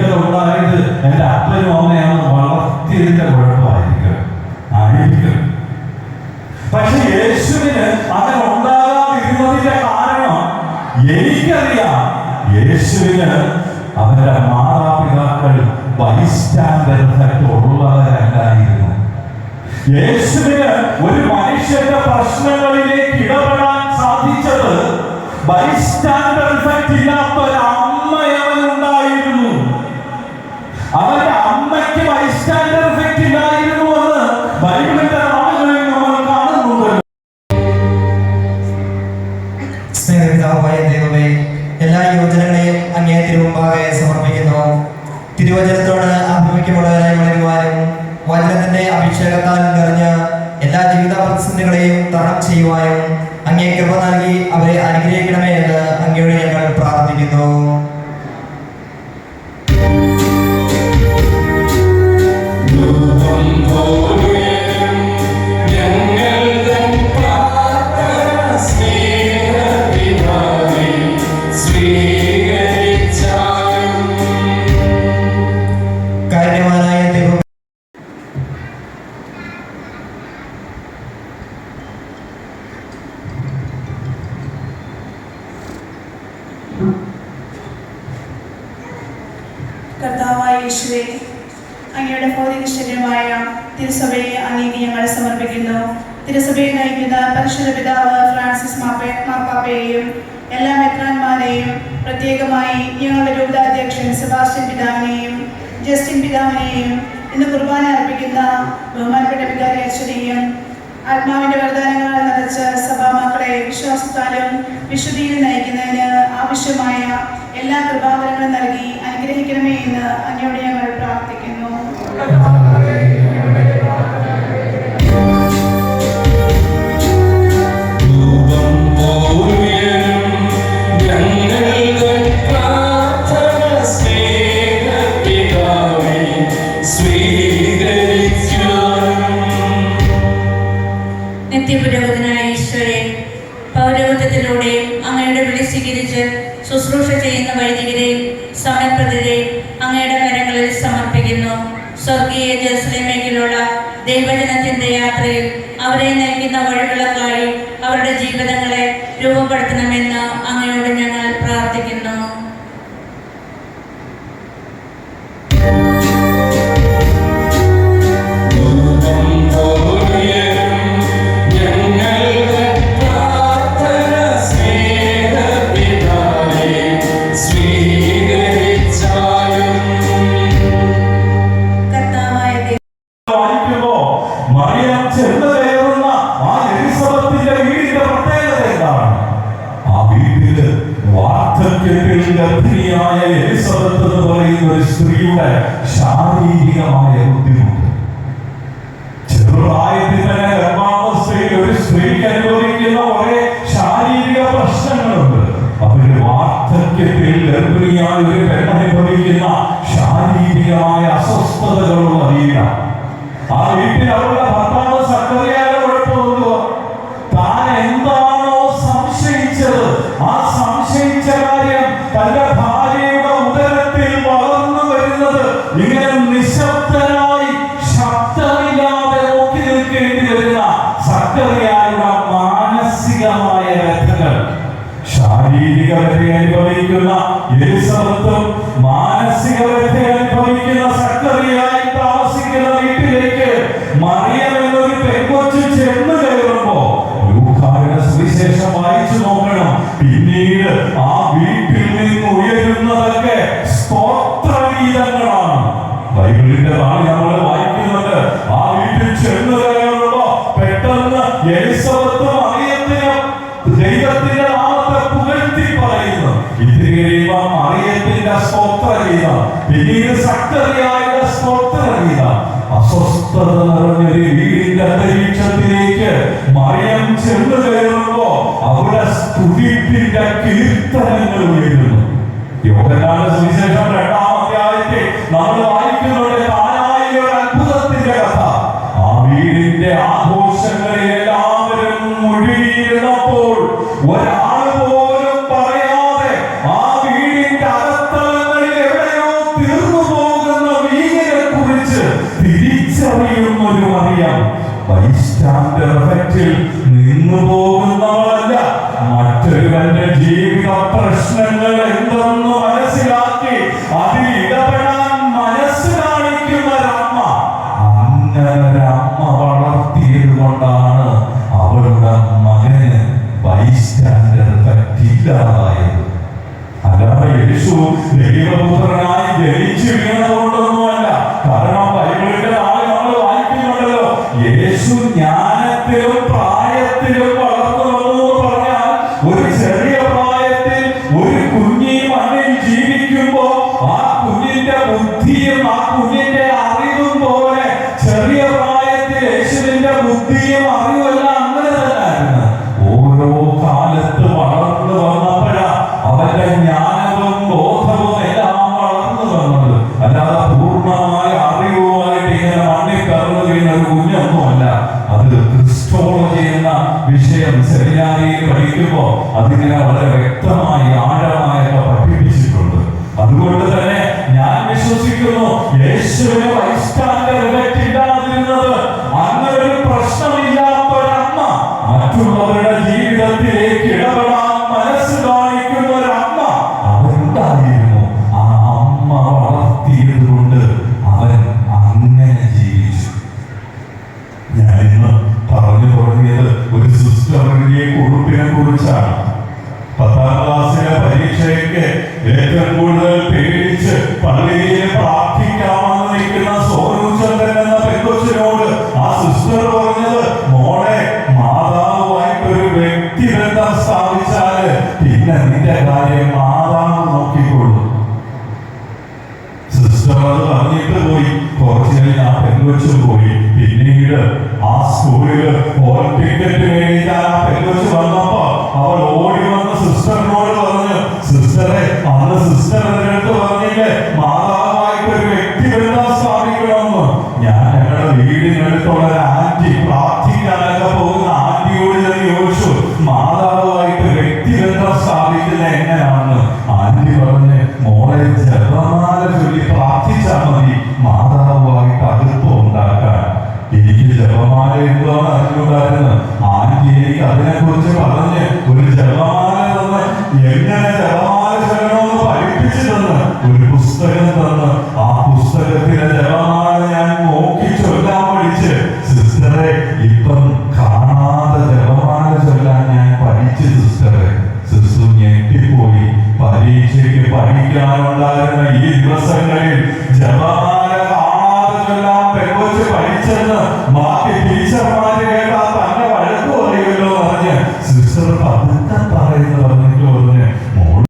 എനിക്കത് ഉണ്ടായത് എന്റെ അപ്പനും അമ്മയാണ് വളർത്തിയതിന്റെ കുഴപ്പമായിരിക്കും. ആയിരിക്കും. പക്ഷെ യേശുവിന് അങ്ങനെ ഉണ്ടാകാതിരുന്നതിന്റെ കാരണം എനിക്കറിയാം. യേശുവിന് അവരുടെ മാതാപിതാക്കൾ ബൈസ്റ്റാൻഡർ ഉള്ളവരല്ലായിരുന്നു യേശുവിന് ഒരു മനുഷ്യന്റെ പ്രശ്നങ്ങളിലേക്ക് ഇടപെടാൻ സാധിച്ചത് ബൈസ്റ്റാൻഡർ ഇല്ലാത്ത തിരുമുമ്പാകെ സമർപ്പിക്കുന്നു. തിരുവചനത്തോട് അഭിമുഖ്യമുള്ളവരായി വളരുവാനും വചനത്തിന്റെ അഭിഷേകത്താൽ നിറഞ്ഞ് എല്ലാ ജീവിത പ്രതിസന്ധികളെയും തരണം ചെയ്യുവാനും അങ്ങേ കൃപ നൽകി അവരെ അനുഗ്രഹിക്കണമേ എന്ന് അങ്ങയോട് ഞങ്ങൾ പ്രാർത്ഥിക്കുന്നു. ശരീരമായ തിരുസഭയെ അങ്ങേക്ക് ഞങ്ങൾ സമർപ്പിക്കുന്നു. തിരുസഭയെ നയിക്കുന്ന പരിശുദ്ധ പിതാവ് ഫ്രാൻസിസ് മാപ്പേ മാപ്പാപ്പയെയും എല്ലാ മെത്രാന്മാരെയും പ്രത്യേകമായി ഞങ്ങളുടെ രൂപതാധ്യക്ഷൻ സെബാസ്റ്റ്യൻ പിതാവിനെയും ജസ്റ്റിൻ പിതാവിനെയും ഇന്ന് കുർബാന അർപ്പിക്കുന്ന ബഹുമാനപ്പെട്ട വികാരി അച്ഛനെയും ആത്മാവിന്റെ വരദാനങ്ങളാൽ നിറച്ച സഭാമക്കളെ വിശ്വാസത്താലും വിശുദ്ധിയിൽ നയിക്കുന്നതിന് ആവശ്യമായ എല്ലാ കൃപാവരങ്ങളും നൽകി അനുഗ്രഹിക്കണമേ എന്ന് അങ്ങയോട് ഞങ്ങൾ പ്രാർത്ഥിക്കുന്നു. സ്വീകരിച്ച് ശുശ്രൂഷ ചെയ്യുന്ന വൈദികരെയും സമയപ്രതിരെയും അങ്ങയുടെ കരങ്ങളിൽ സമർപ്പിക്കുന്നു. സ്വർഗീയ ജെറുസലേമേക്കിലുള്ള ദൈവജനത്തിന്റെ യാത്രയിൽ അവരെ നയിക്കുന്ന വഴികളൊക്കായി അവരുടെ ജീവിതങ്ങളെ രൂപപ്പെടുത്തണമെന്ന് അങ്ങയോട് ഞങ്ങൾ പ്രാർത്ഥിക്കുന്നു. ഗർഭിണിയായ എലിസബത്ത് എന്ന് പറയുന്ന ഒരു സ്ത്രീയുടെ ശാരീരികമായ ബുദ്ധിമുട്ട്. ചെറുപ്രായത്തിൽ തന്നെ ഗർഭാവസ്ഥയിൽ ഒരു സ്ത്രീക്ക് അനുഭവിക്കുന്ന കുറെ ശാരീരിക പ്രശ്നങ്ങളുണ്ട്. അവർ വാർദ്ധക്യത്തിൽ ഗർഭിണിയായ ഒരു പെണ്ണനുഭവിക്കുന്ന ശാരീരികമായ അസ്വസ്ഥതകളും അറിയുക ആ വീട്ടിൽ അവരുടെ ഭർത്താവ് സക്രിയായ കുഴപ്പമൊന്നുമോ താൻ എന്താണോ കഴിയുമ്പോൾ സ്തോത്രഗീത പിന്നീട് സക്തറിയായുടെ സ്തോത്രഗീതം അസ്വസ്ഥത നിറഞ്ഞൊരു വീടിന്റെ അന്തരീക്ഷത്തിലേക്ക് മറിയം ചെന്ന് കയറുമ്പോ അവിടെ സ്തുതിപ്പിന്റെ കീർത്തനങ്ങൾ ഉയരുന്നു. യോഹന്നാന്റെ സുവിശേഷം രണ്ടാം അധ്യായത്തിൽ നമ്മൾ വായിക്കുന്നുണ്ട് താനായ അത്ഭുതത്തിന്റെ കഥ. ആ വീടിന്റെ ആഘോഷങ്ങളിൽ എല്ലാവരും മുഴുകിയിരുന്നപ്പോൾ ഒരാൾ വിഷയം സെമിനാരിയിൽ പഠിക്കുമ്പോൾ അതിങ്ങനെ വളരെ വ്യക്തമായി ആഴമായൊക്കെ പഠിപ്പിച്ചിട്ടുണ്ട്. അതുകൊണ്ട് തന്നെ ഞാൻ വിശ്വസിക്കുന്നു യേശുവിനെ വൈസ്റ്റാൻഡ് ഇല്ലാതിരുന്നത്